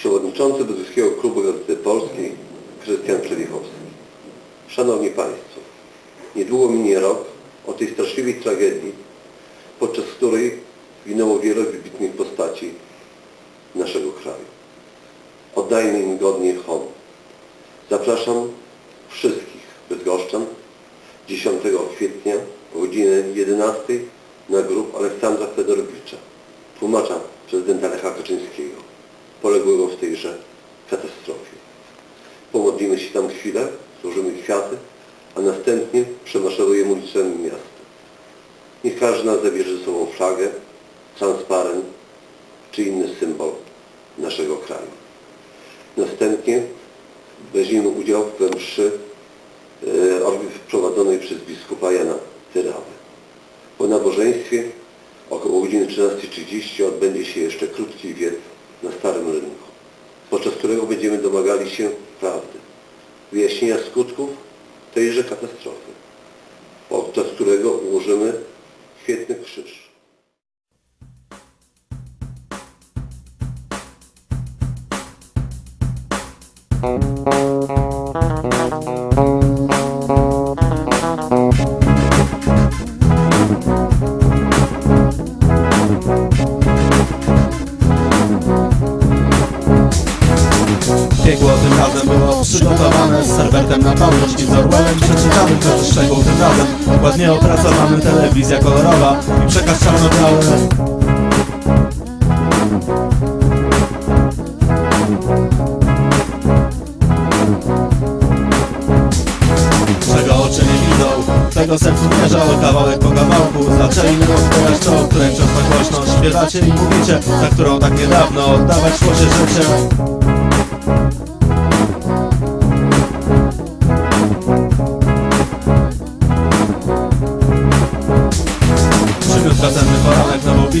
Przewodniczący Bydgoskiego Klubu Gazety Polskiej Krystian Przelichowski. Szanowni Państwo, niedługo minie rok od tej straszliwej tragedii, podczas której ginęło wiele wybitnych postaci naszego kraju. Oddajmy im godnie honor. Zapraszam wszystkich Bydgoszczan 10 kwietnia o godzinie 11 na grób Aleksandra Fedorowicza, tłumacza prezydenta Lecha Kaczyńskiego, poległego w tejże katastrofie. Pomodlimy się tam chwilę, złożymy kwiaty, a następnie przemaszerujemy ulicami miasta. Niech każdy nas zabierze ze sobą flagę, transparent czy inny symbol naszego kraju. Następnie weźmiemy udział we mszy e, prowadzonej przez biskupa Jana Tyrawę. Po nabożeństwie około godziny 13.30 odbędzie się jeszcze krótki wiec na Starym Rynku, podczas którego będziemy domagali się prawdy, wyjaśnienia skutków tejże katastrofy, podczas którego ułożymy świetny krzyż. Biegło przygotowane Z serwentem na pamięć i z Orwellem Przeczytamy każdy szczegół tym razem Ładnie opracowany, telewizja kolorowa I przekaz czarno-biały Czego oczy nie widzą, tego sercu mierzą Kawałek po kawałku, zaczęli nam odbierać to Którym tak głośno śpiewacie i mówicie Za którą tak niedawno oddawać szło się życie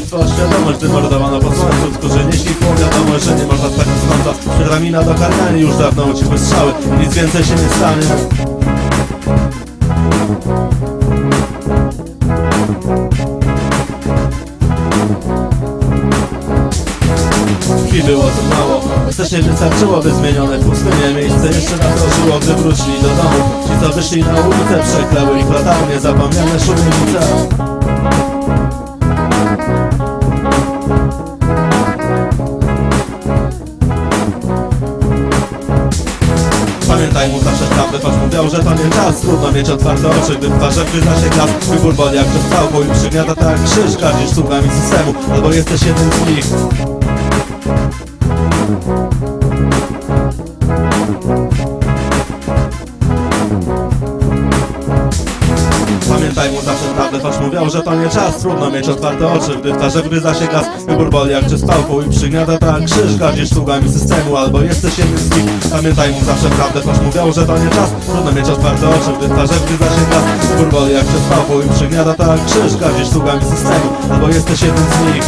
poranek nową bitwę o świadomość Gdy mordowano po słońcu, którzy nieśli tłum Wiadomość, że nie można spać z kąta Przed ramina do karmiani już dawno ucichły strzały Nic więcej się nie stanie. Krwi było to mało. Nie wystarczyło, by zmienione pustynie Miejsce jeszcze raz ożyło, gdy wrócili do domu. Ci co wyszli na ulicę, przekleły ich latał Niezapomniane szumienice prawdę, choć mówią, że to nie czas. Trudno mieć otwarte oczy, gdy w twarzach wryza się glas. Wybór boli jak przez całą i przygniata tak krzyż Gardzisz sługami systemu, albo jesteś jednym z nich Pamiętaj mu zawsze prawdę, choć mówią, że to nie czas Trudno mieć otwarte oczy, gdy w twarzach wryza się gaz. Wybór boli jak przez pałką i przygniata tak krzyż Gardzisz sługami systemu, albo jesteś jednym z nich Pamiętaj mu zawsze prawdę, choć mówią, że to nie czas Trudno mieć otwarte oczy, gdy w twarzach wryza się gaz. Wybór boli jak przez pałką i przygniata tak krzyż Gardzisz sługami systemu, albo jesteś jednym z nich